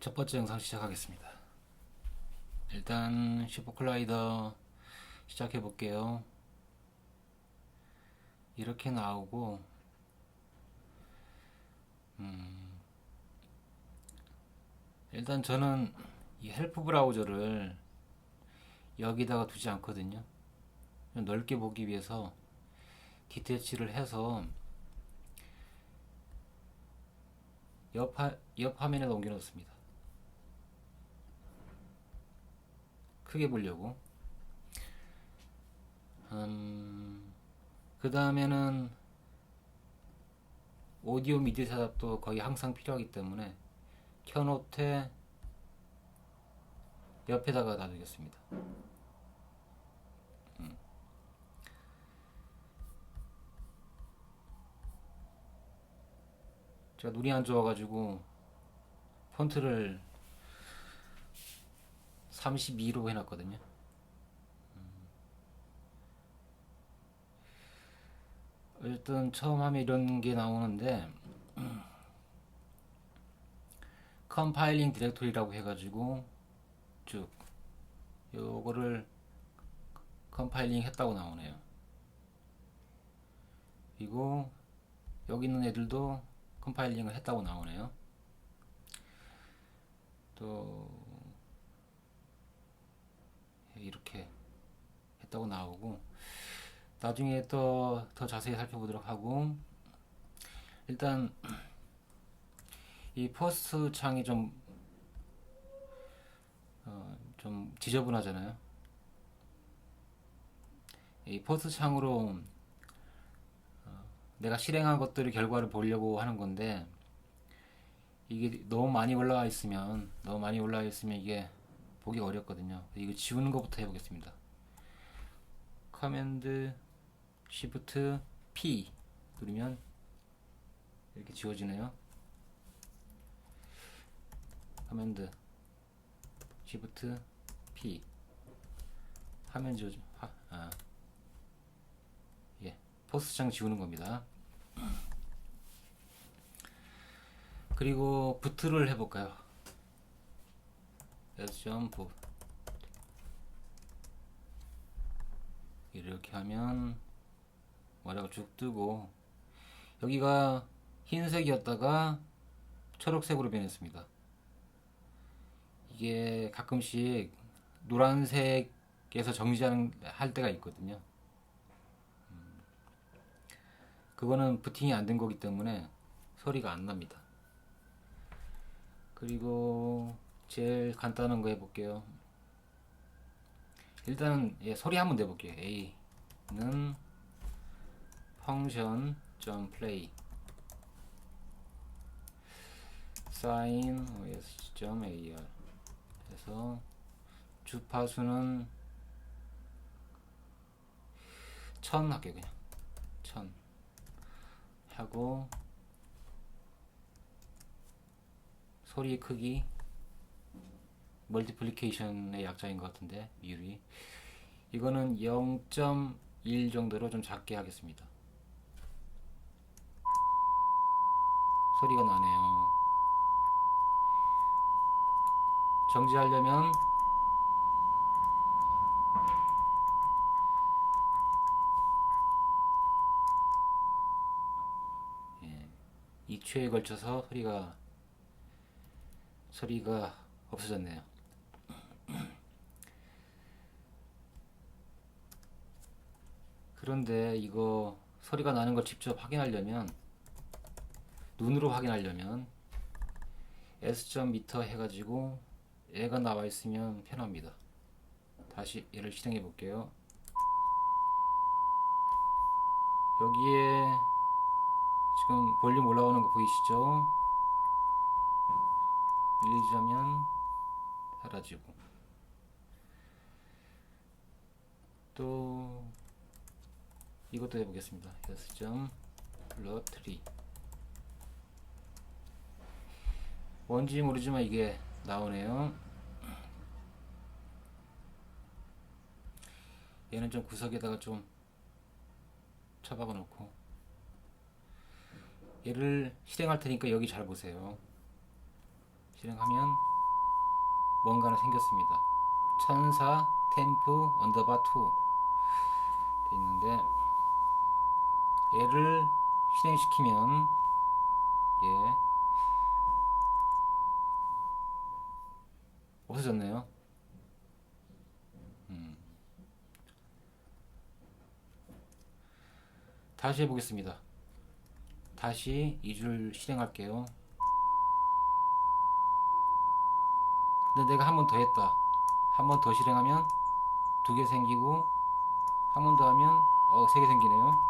첫 번째 영상 시작하겠습니다. 일단 슈퍼 클라이더 시작해 볼게요. 이렇게 나오고 음, 일단 저는 이 헬프 브라우저를 여기다가 두지 않거든요. 좀 넓게 보기 위해서 디태치를 해서 옆, 화, 옆 화면에 옮겨 놓습니다. 크게 보려고. 음, 그 다음에는 오디오 미디 셋업도 거의 항상 필요하기 때문에 켜놓되 옆에다가 놔두겠습니다. 음. 제가 눈이 안 좋아가지고 폰트를 32로 해놨거든요. 음. 일단 처음 하면 이런 게 나오는데 컴파일링 디렉토리라고 해가지고 쭉 요거를 컴파일링 했다고 나오네요. 그리고 여기 있는 애들도 컴파일링을 했다고 나오네요. 또 이렇게 했다고 나오고 나중에 또 더 자세히 살펴보도록 하고 일단 이 포스트 창이 좀 어, 좀 지저분하잖아요. 이 포스트 창으로 어, 내가 실행한 것들의 결과를 보려고 하는 건데 이게 너무 많이 올라와 있으면 너무 많이 올라와 있으면 이게 보기 어렵거든요. 이거 지우는 것부터 해보겠습니다. 커맨드 Shift P 누르면 이렇게 지워지네요. 커맨드 Shift P 화면 지워져. 화, 아. 예, 포스트창 지우는 겁니다. 그리고 부트를 해볼까요? S.부 이렇게 하면 뭐라고 쭉 뜨고 여기가 흰색이었다가 초록색으로 변했습니다. 이게 가끔씩 노란색에서 정지하는 할 때가 있거든요. 음, 그거는 부팅이 안 된 거기 때문에 소리가 안 납니다. 그리고 제일 간단한 거 해볼게요. 일단 예, 소리 한번 내볼게요. A는 function play sin os.ar 해서 주파수는 천 할게요 그냥 천 하고 소리 크기 멀티플리케이션의 약자인 것 같은데 미율이 이거는 0.1 정도로 좀 작게 하겠습니다. 소리가 나네요. 정지하려면 예, 2초에 걸쳐서 소리가 소리가 없어졌네요. 그런데 이거 소리가 나는 걸 직접 확인하려면 눈으로 확인하려면 S.m 해가지고 얘가 나와 있으면 편합니다. 다시 얘를 실행해 볼게요. 여기에 지금 볼륨 올라오는 거 보이시죠? 밀리자면 사라지고 또 이것도 해보겠습니다. S.점 플러 트리 뭔지 모르지만 이게 나오네요. 얘는 좀 구석에다가 좀 쳐박아 놓고 얘를 실행할 테니까 여기 잘 보세요. 실행하면 뭔가는 생겼습니다. 천사 템프 언더바 2 있는데 얘를 실행시키면 예 없어졌네요. 음. 다시 해보겠습니다. 다시 이줄 실행할게요. 근데 내가 한 번 더 했다. 한 번 더 실행하면 두 개 생기고 한 번 더 하면 어 세 개 생기네요.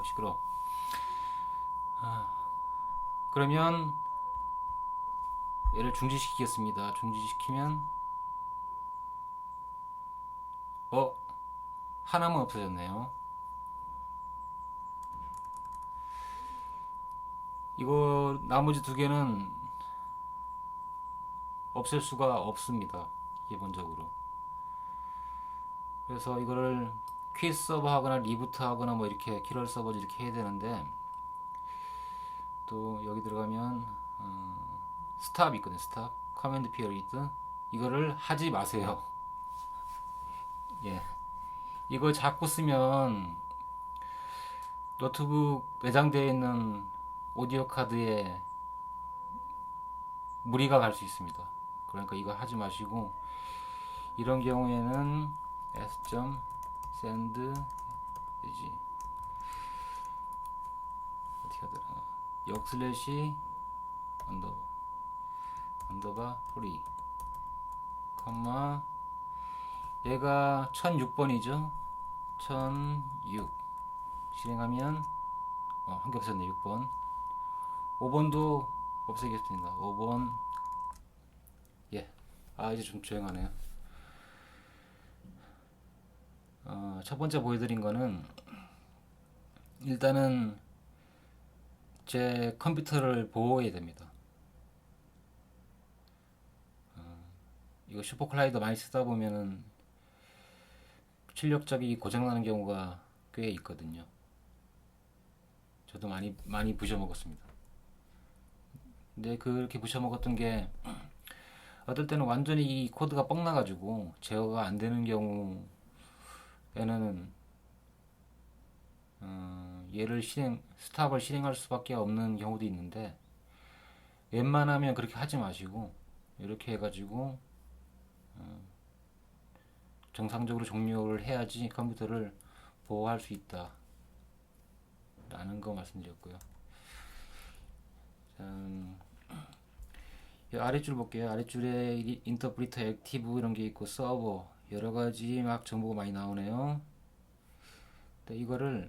어 시끄러. 아, 그러면 얘를 중지시키겠습니다. 중지시키면 어 하나만 없어졌네요. 이거 나머지 두 개는 없앨 수가 없습니다. 기본적으로. 그래서 이거를 퀴 서버 하거나 리부트 하거나 뭐 이렇게 키럴 서버 이렇게 해야 되는데 또 여기 들어가면 어, 스탑 있거든요. 스탑. 커맨드 피어리드 이거를 하지 마세요. 예. 이거 자꾸 쓰면 노트북 내장되어 있는 오디오 카드에 무리가 갈 수 있습니다. 그러니까 이거 하지 마시고 이런 경우에는 s.send 되지. 어떻게 하더라 역 슬래시 언더 언더바 프리. 컴마. 얘가 1006번이죠? 1006 실행하면 어, 한개 없었네 6번. 5번도 없애겠습니다. 5번. 예. 아 이제 좀 조용하네요 어, 첫 번째 보여드린 거는 일단은 제 컴퓨터를 보호해야 됩니다 이거 슈퍼클라이더 많이 쓰다 보면은 출력적이 고장나는 경우가 꽤 있거든요. 저도 많이 많이 부셔 먹었습니다. 근데 그렇게 부셔 먹었던 게 어떨 때는 완전히 이 코드가 뻥 나가지고 제어가 안 되는 경우 에는 어, 얘를 실행 스탑을 실행할 수밖에 없는 경우도 있는데 웬만하면 그렇게 하지 마시고 이렇게 해가지고 정상적으로 종료를 해야지 컴퓨터를 보호할 수 있다. 라는 거 말씀드렸고요. 자, 이 아래줄 볼게요. 아래줄에 이 인터프리터 액티브 이런 게 있고 서버 여러 가지 막 정보가 많이 나오네요. 네, 이거를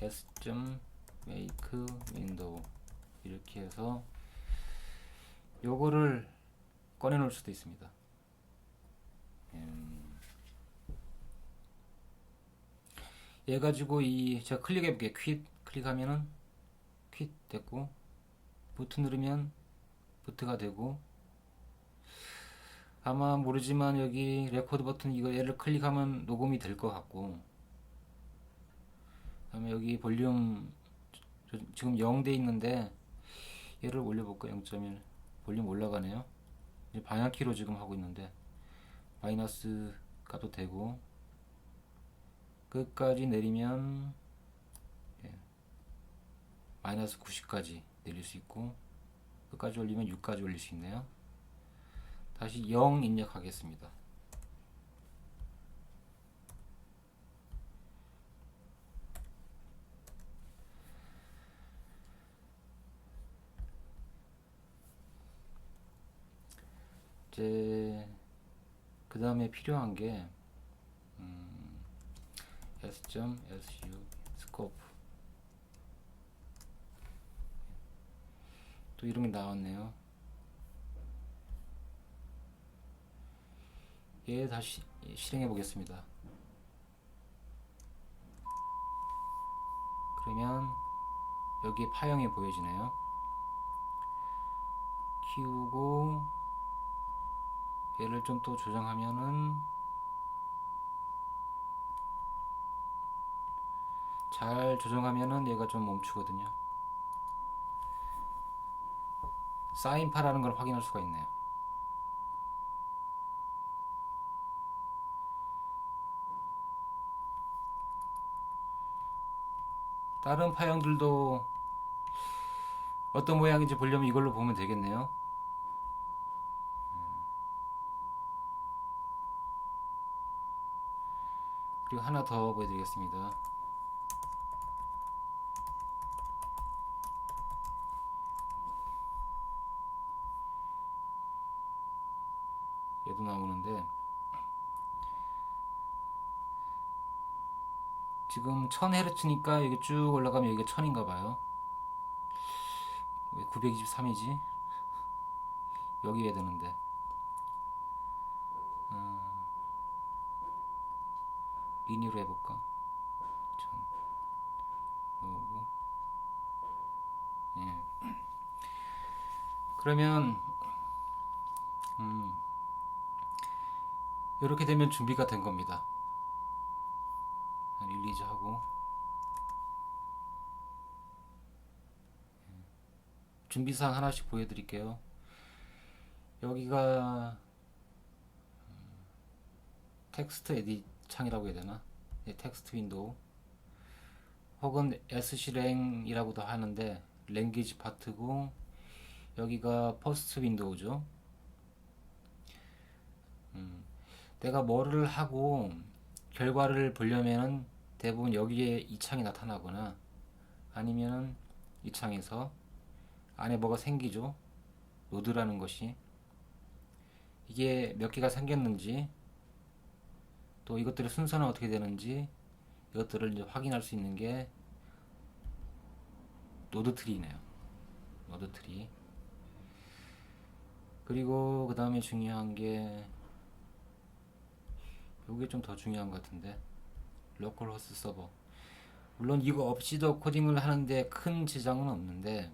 s.make window 이렇게 해서 요거를 꺼내 놓을 수도 있습니다. 음, 얘 가지고 이 제가 클릭해 볼게요. 퀴 클릭하면은 퀴 됐고 부트 누르면 부트가 되고 아마 모르지만 여기 레코드 버튼 이거 얘를 클릭하면 녹음이 될 것 같고. 그다음에 여기 볼륨 지금 0 돼 있는데 얘를 올려볼까 0.1 볼륨 올라가네요. 방향키로 지금 하고 있는데 마이너스 가도 되고 끝까지 내리면 예, 마이너스 90까지 내릴 수 있고 끝까지 올리면 6까지 올릴 수 있네요 다시 0 입력하겠습니다 이제 그 다음에 필요한 게 음, s.su 스코프 또게 나왔네요. 얘 다시 실행해 보겠습니다. 그러면 여기 파형이 보여지네요. 키우고 얘를 좀 또 조정하면은 잘 조정하면은 얘가 좀 멈추거든요. 사인파라는 걸 확인할 수가 있네요. 다른 파형들도 어떤 모양인지 보려면 이걸로 보면 되겠네요. 그리고 하나 더 보여드리겠습니다. 얘도 나오는데 지금 1000Hz니까 여기 쭉 올라가면 여기가 1000인가 봐요. 왜 923이지? 여기 해야 되는데. 음, 미니로 해볼까? 1000 요거 예. 그러면 음, 이렇게 되면 준비가 된 겁니다. 릴리즈하고 준비사항 하나씩 보여드릴게요. 여기가 음, 텍스트 에디 창이라고 해야 되나? 네, 텍스트 윈도우 혹은 S실행이라고도 하는데 랭귀지 파트고 여기가 퍼스트 윈도우죠. 음, 내가 뭐를 하고 결과를 보려면은 대부분 여기에 이 창이 나타나거나 아니면은 이 창에서 안에 뭐가 생기죠. 노드라는 것이 이게 몇 개가 생겼는지 또 이것들의 순서는 어떻게 되는지 이것들을 이제 확인할 수 있는 게 노드 트리네요. 노드 트리. 그리고 그 다음에 중요한 게 요게 좀 더 중요한 것 같은데 로컬 호스트 서버. 물론 이거 없이도 코딩을 하는데 큰 지장은 없는데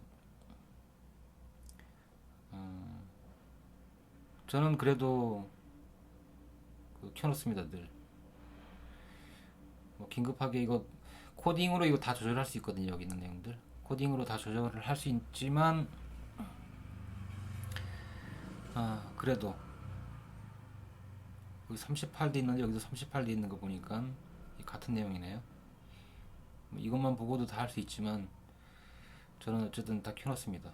음, 저는 그래도 그 켜놓습니다 늘. 뭐 긴급하게 이거 코딩으로 이거 다 조절할 수 있거든요 여기 있는 내용들. 코딩으로 다 조절을 할 수 있지만 아 그래도. 여기 38도 있는데 여기도 38도 있는 거 보니까 같은 내용이네요. 뭐 이것만 보고도 다 할 수 있지만 저는 어쨌든 다 켜놨습니다.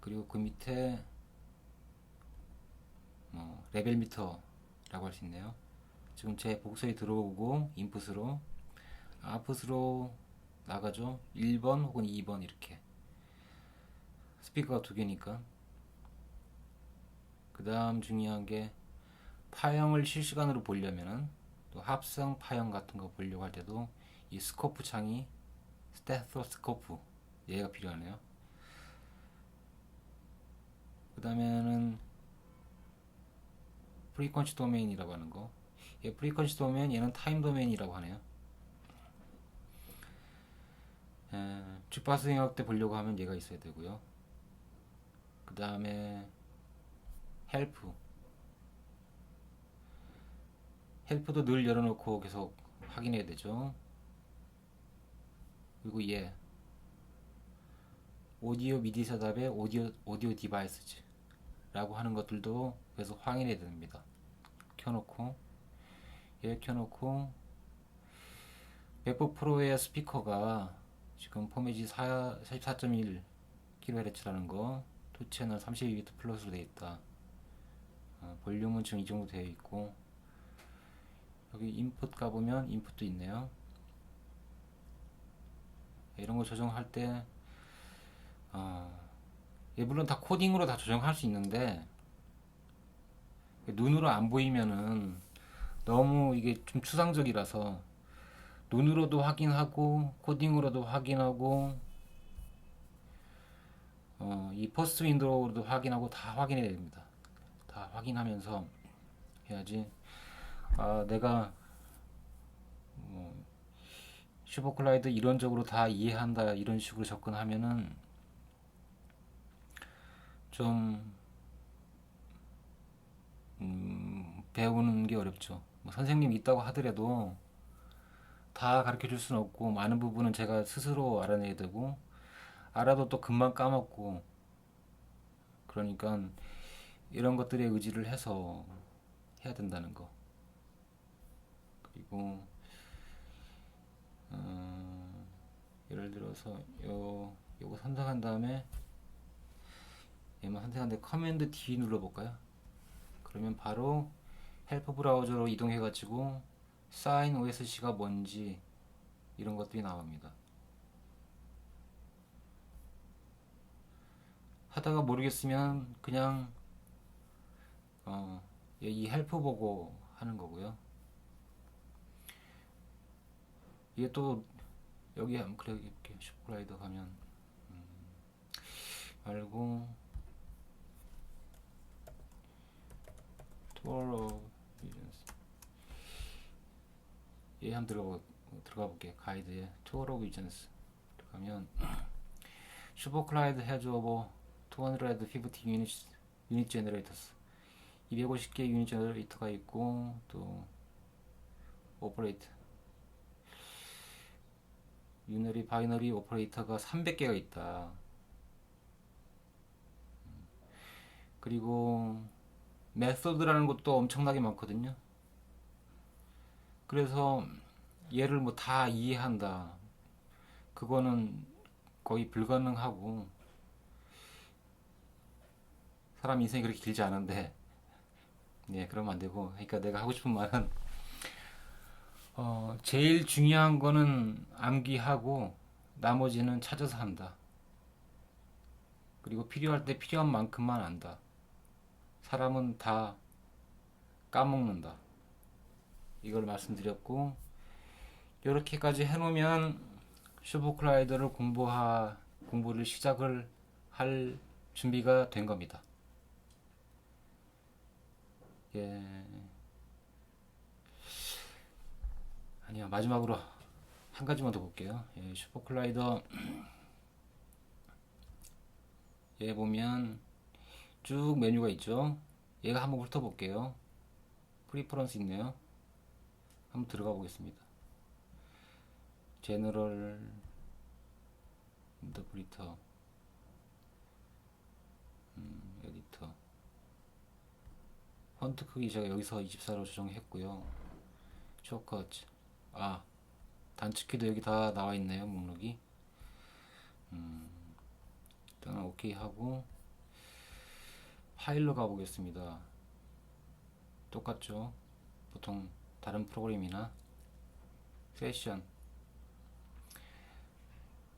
그리고 그 밑에 뭐 레벨 미터라고 할 수 있네요. 지금 제 복소에 들어오고 인풋으로 아웃풋으로 나가죠. 1번 혹은 2번 이렇게 스피커가 두 개니까 그 다음 중요한 게 파형을 실시간으로 보려면은 또 합성 파형 같은 거 보려고 할 때도 이 스코프 창이 스테토스코프 얘가 필요하네요. 그 다음에는 프리퀀시 도메인이라고 하는 거. 얘 프리퀀시 도메인 얘는 타임 도메인이라고 하네요. 에, 주파수 영역 때 보려고 하면 얘가 있어야 되고요. 그 다음에 헬프 헬프도 늘 열어놓고 계속 확인해야 되죠. 그리고 얘 오디오 미디 셋업의 오디오 오디오 디바이스즈 라고 하는 것들도 계속 확인해야 됩니다. 켜놓고 얘 켜놓고 맥북 프로의 스피커가 지금 포맷이 44.1 kHz라는 거, 투 채널 32비트 플러스로 되어 있다. 어, 볼륨은 지금 이 정도 되어 있고 여기 인풋 가보면 인풋도 있네요 이런 거 조정할 때 어, 예, 물론 다 코딩으로 다 조정할 수 있는데 눈으로 안 보이면은 너무 이게 좀 추상적이라서 눈으로도 확인하고 코딩으로도 확인하고 어, 이 포스트 윈도우로도 확인하고 다 확인해야 됩니다. 다 확인하면서 해야지 아, 내가 뭐 슈퍼클라이드 이론적으로 다 이해한다 이런 식으로 접근하면은 좀 음, 배우는 게 어렵죠. 뭐 선생님 있다고 하더라도 다 가르쳐 줄 수는 없고 많은 부분은 제가 스스로 알아내야 되고 알아도 또 금방 까먹고 그러니까 이런 것들에 의지를 해서 해야 된다는 거. 그리고 어, 예를 들어서 요 요거 선택한 다음에 얘만 선택한 다음에 커맨드 D 눌러볼까요? 그러면 바로 헬프 브라우저로 이동해 가지고 사인 OSC가 뭔지 이런 것들이 나옵니다. 하다가 모르겠으면 그냥 어, 이 헬프 보고 하는 거고요. 이게 또 여기 한 그래 이렇게 슈퍼라이더 가면 음, 말고 투어로 비즈니스. 얘 한번 들어가 들어가 볼게. 가이드에 투어로 비즈니스. 들어가면 슈퍼클라이드 해즈 오버 250 유닛 유닛 제너레이터스. 250개 유닛 제너레이터가 있고 또 오퍼레이트 유너리 바이너리 오퍼레이터가 300개가 있다. 그리고 메소드라는 것도 엄청나게 많거든요. 그래서 얘를 뭐 다 이해한다. 그거는 거의 불가능하고 사람 인생이 그렇게 길지 않은데 예, 그러면 안 되고 그러니까 내가 하고 싶은 말은 어, 제일 중요한 거는 암기하고 나머지는 찾아서 한다. 그리고 필요할 때 필요한 만큼만 안다. 사람은 다 까먹는다. 이걸 말씀드렸고 이렇게까지 해놓으면 슈퍼클라이더를 공부하 공부를 시작을 할 준비가 된 겁니다. 예. 아니요 마지막으로 한 가지만 더 볼게요. 예, 슈퍼클라이더. 얘 보면 쭉 메뉴가 있죠? 얘가 한번 훑어볼게요. 프리퍼런스 있네요. 한번 들어가 보겠습니다. 제너럴 인터프리터 음, 에디터 펀트 크기 제가 여기서 24로 조정했고요. 쇼컷 아 단축키도 여기 다 나와 있네요 목록이. 음, 일단 오케이 하고 파일로 가보겠습니다. 똑같죠? 보통 다른 프로그램이나 세션.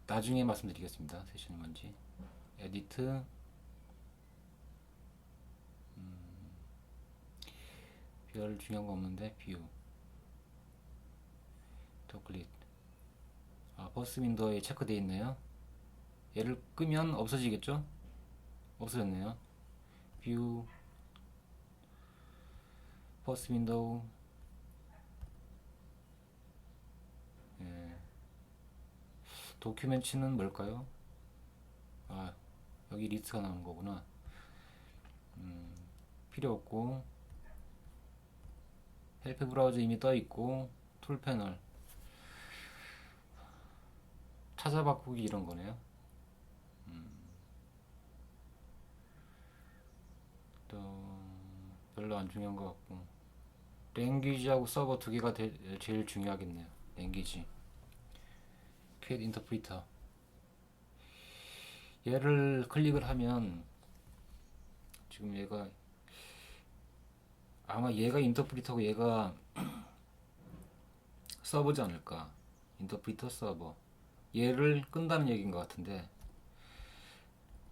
나중에 말씀드리겠습니다. 세션이 뭔지. 에디트. 음, 별 중요한 거 없는데 뷰 더클릭 아, 버스 윈도우에 체크되어 있네요. 얘를 끄면 없어지겠죠? 없어졌네요. 뷰. 버스 윈도우. 예. 도큐멘츠는 뭘까요? 아 여기 리스트가 나오는 거구나. 음, 필요 없고. 헬프 브라우저 이미 떠 있고. 툴 패널 찾아 바꾸기 이런 거네요. 음. 또 별로 안 중요한 것 같고 랭귀지하고 서버 두 개가 대, 제일 중요하겠네요. 랭귀지 퀘 인터프리터 얘를 클릭을 하면 지금 얘가 아마 얘가 인터프리터고 얘가 서버지 않을까 인터프리터 서버 얘를 끈다는 얘기인 것 같은데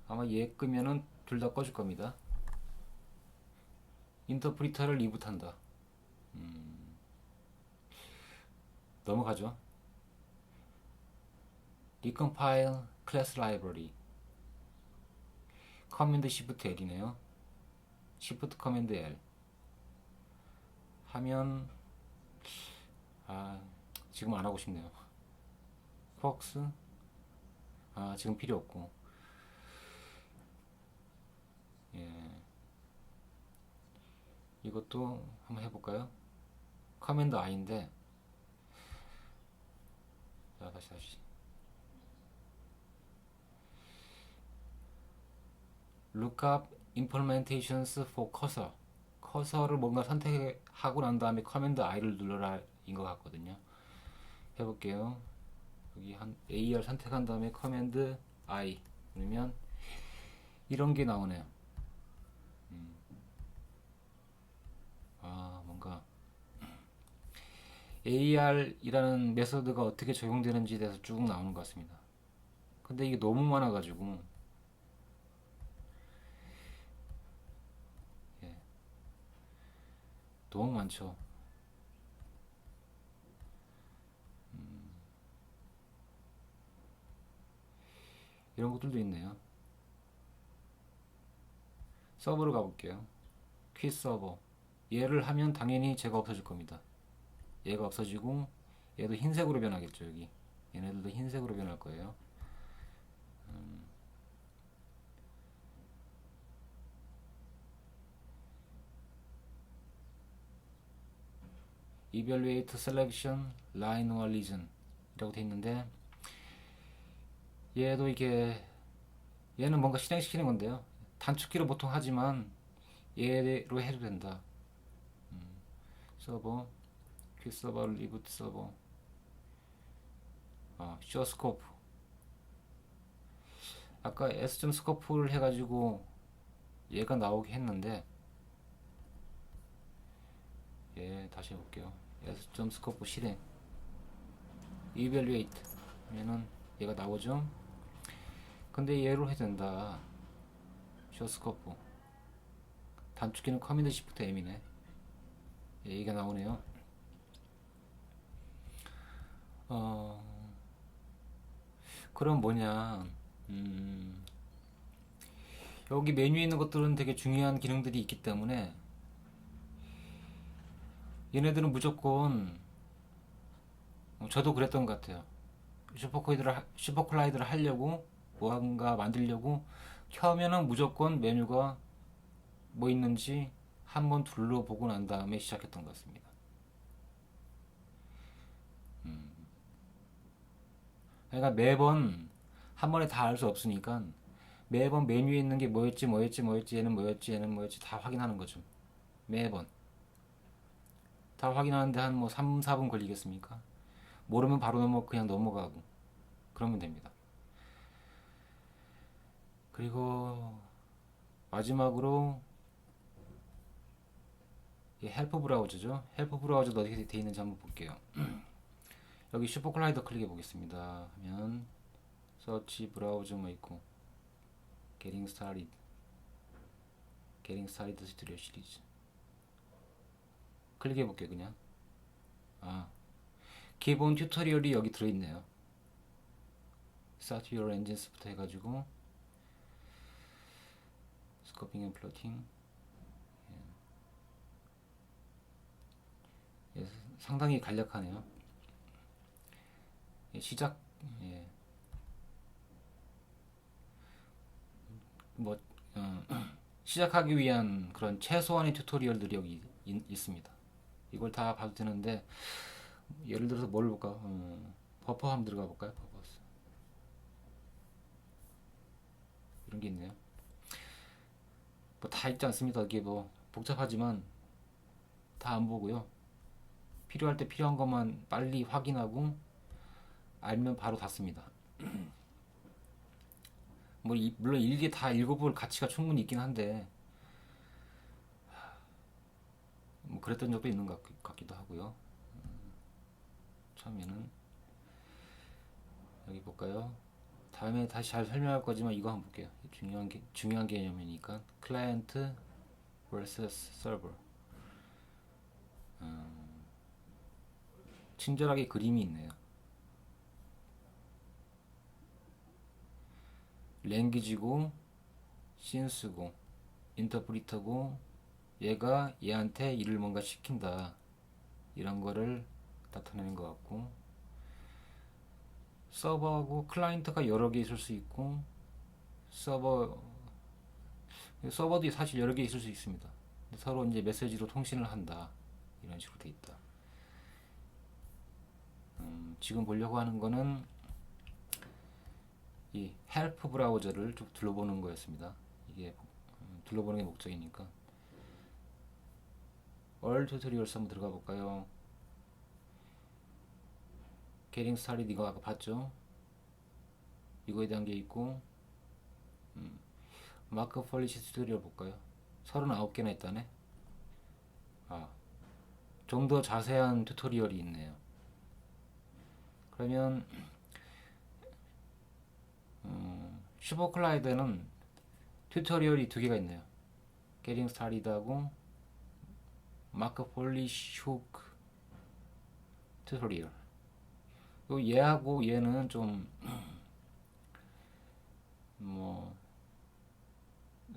아마 얘 끄면은 둘 다 꺼줄 겁니다. 인터프리터를 리부트한다. 음, 넘어가죠. 리컴파일 클래스 라이브러리 커맨드 시프트 L이네요. 시프트 커맨드 L 하면 아 지금 안 하고 싶네요. 쿼크스 아 지금 필요 없고 예 이것도 한번 해볼까요 커맨드 I인데 자 다시 다시 lookup implementations for cursor. 커서를 뭔가 선택하고 난 다음에 커맨드 I를 눌러라 인 것 같거든요. 해볼게요. 여기 한 AR 선택한 다음에 커맨드 I 누르면 이런 게 나오네요. 음. 아 뭔가 AR이라는 메소드가 어떻게 적용되는지에 대해서 쭉 나오는 것 같습니다. 근데 이게 너무 많아가지고 예. 너무 많죠. 이런 것들도 있네요. 서버로 가볼게요. 퀴 서버. 얘를 하면 당연히 제가 없어질 겁니다. 얘가 없어지고 얘도 흰색으로 변하겠죠 여기. 얘네들도 흰색으로 변할 거예요. evaluate selection line or region 이라고 돼 있는데 얘도 이게 얘는 뭔가 실행시키는 건데요. 단축키로 보통 하지만 얘로 해도 된다. 음, 서버 퀵 서버 리부트 서버. 아, 쇼 스코프 아까 s 스코프를 해가지고 얘가 나오게 했는데 예 다시 해볼게요. s 스코프 실행. evaluate. 하면은 얘가 나오죠 근데 얘로 해야 된다. 쇼 스코프. 단축키는 커맨드 시프트 M이네. 예, 얘가 나오네요. 어 그럼 뭐냐. 음, 여기 메뉴에 있는 것들은 되게 중요한 기능들이 있기 때문에 얘네들은 무조건 어, 저도 그랬던 것 같아요. 슈퍼콜라이드를 하- 슈퍼콜라이드를 하려고 뭔가 만들려고 켜면은 무조건 메뉴가 뭐 있는지 한번 둘러보고 난 다음에 시작했던 것 같습니다. 음. 그러니까 매번 한 번에 다 알 수 없으니까 매번 메뉴에 있는 게 뭐였지 뭐였지 뭐였지 얘는 뭐였지 얘는 뭐였지 다 확인하는 거죠. 매번. 다 확인하는데 한 뭐 3, 4분 걸리겠습니까? 모르면 바로 넘어 그냥 넘어가고 그러면 됩니다. 그리고 마지막으로 이 헬프 브라우저죠. 헬프 브라우저도 어떻게 되어 있는지 한번 볼게요. 여기 슈퍼 클라이더 클릭해 보겠습니다. 하면 서치 브라우저 뭐 있고 Getting Started Getting Started Studio 시리즈 클릭해 볼게요 그냥 아 기본 튜토리얼이 여기 들어있네요 Start Your Engines부터 해가지고 스코핑 앤 플로팅 예. 예, 상당히 간략하네요 예, 시작 예. 뭐 어, 시작하기 위한 그런 최소한의 튜토리얼들이 여기 있, 있습니다. 이걸 다 봐도 되는데 예를 들어서 뭘 볼까? 어, 버퍼 한번 들어가 볼까요? 버퍼스 이런 게 있네요. 뭐다 있지 않습니다. 이게 뭐 복잡하지만 다 안 보고요. 필요할 때 필요한 것만 빨리 확인하고 알면 바로 닫습니다. 뭐 이- 물론 일기 다 읽어볼 가치가 충분히 있긴 한데 뭐 그랬던 적도 있는 것 같- 같기도 하고요. 음, 처음에는 여기 볼까요? 다음에 다시 잘 설명할 거지만 이거 한번 볼게요. 중요한 게 중요한 개념이니까 클라이언트 vs 서버. 음, 친절하게 그림이 있네요. 랭귀지고 신스고 인터프리터고 얘가 얘한테 일을 뭔가 시킨다 이런 거를 나타내는 것 같고 서버하고 클라이언트가 여러 개 있을 수 있고 서버 서버도 사실 여러 개 있을 수 있습니다. 서로 이제 메시지로 통신을 한다 이런 식으로 돼 있다. 음, 지금 보려고 하는 거는 이 헬프 브라우저를 쭉 둘러보는 거였습니다. 이 이게 음, 둘러보는 게 목적이니까. 얼 튜토리얼스 한번 들어가 볼까요? 게링 스타리드 이거 아까 봤죠? 이거에 대한 게 있고 음, 마크 폴리시 튜토리얼 볼까요? 39개나 있다네. 아, 좀 더 자세한 튜토리얼이 있네요. 그러면 음, 슈퍼클라이드는 튜토리얼이 두 개가 있네요. 게링 스타리드하고 마크 폴리쇼크 튜토리얼. 요 얘하고 얘는 좀 뭐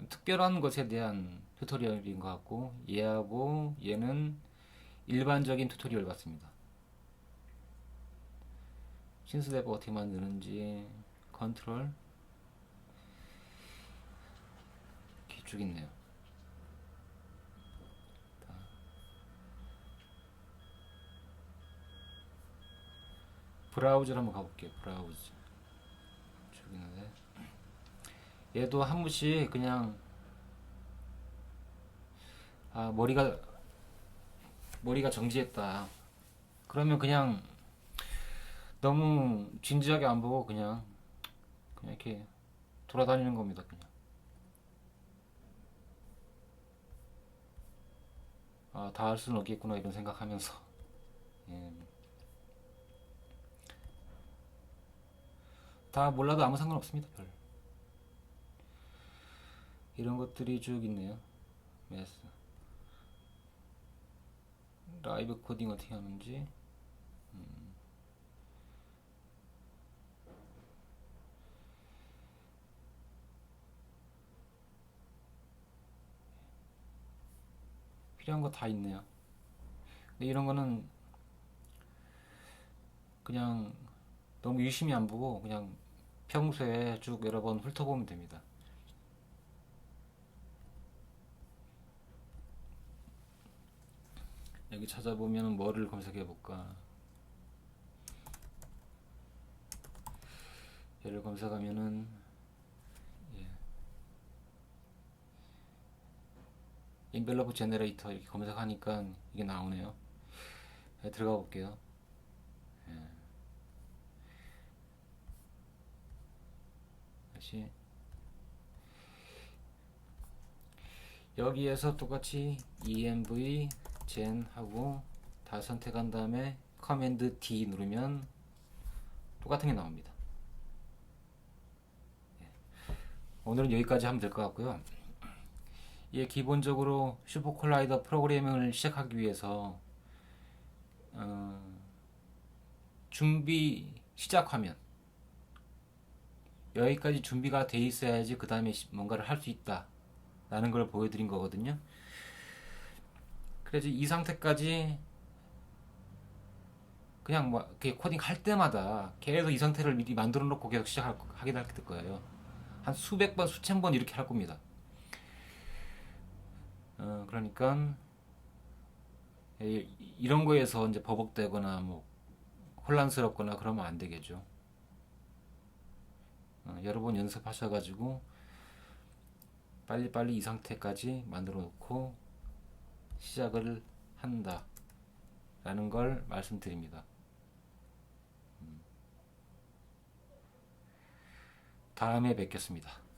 특별한 것에 대한 튜토리얼인 것 같고 얘하고 얘는 일반적인 튜토리얼 같습니다. 신스대가 어떻게 만드는지 컨트롤 쭉 있네요. 자. 브라우저를 한번 가볼게요. 브라우저 쭉 있는데 얘도 한 번씩 그냥 아 머리가 머리가 정지했다. 그러면 그냥 너무 진지하게 안 보고 그냥 그냥 이렇게 돌아다니는 겁니다. 그냥 아 다 할 수는 없겠구나 이런 생각하면서 예. 다 몰라도 아무 상관없습니다. 별 이런 것들이 쭉 있네요. 메스 라이브 코딩 어떻게 하는지 음. 필요한 거 다 있네요. 근데 이런 거는 그냥 너무 유심히 안 보고 그냥 평소에 쭉 여러 번 훑어보면 됩니다. 여기 찾아보면 뭐를 검색해 볼까? 얘를 검색하면은 예. 인벨로프 제너레이터 이렇게 검색하니까 이게 나오네요. 예, 들어가 볼게요. 예. 다시 여기에서 똑같이 env gen 하고 다 선택한 다음에 커맨드 D 누르면 똑같은 게 나옵니다. 예. 오늘은 여기까지 하면 될 것 같고요. 예, 기본적으로 슈퍼콜라이더 프로그래밍을 시작하기 위해서 어, 준비 시작 화면 여기까지 준비가 돼 있어야지 그 다음에 뭔가를 할 수 있다 라는 걸 보여드린 거거든요 그래서 이 상태까지 그냥 뭐 이렇게 코딩 할 때마다 계속 이 상태를 미리 만들어 놓고 계속 시작하게 될 거예요 한 수백 번 수천 번 이렇게 할 겁니다 어, 그러니까 이- 이런 거에서 이제 버벅대거나 뭐 혼란스럽거나 그러면 안 되겠죠. 어, 여러 번 연습하셔가지고 빨리빨리 이 상태까지 만들어 놓고 시작을 한다. 라는 걸 말씀드립니다. 음. 다음에 뵙겠습니다.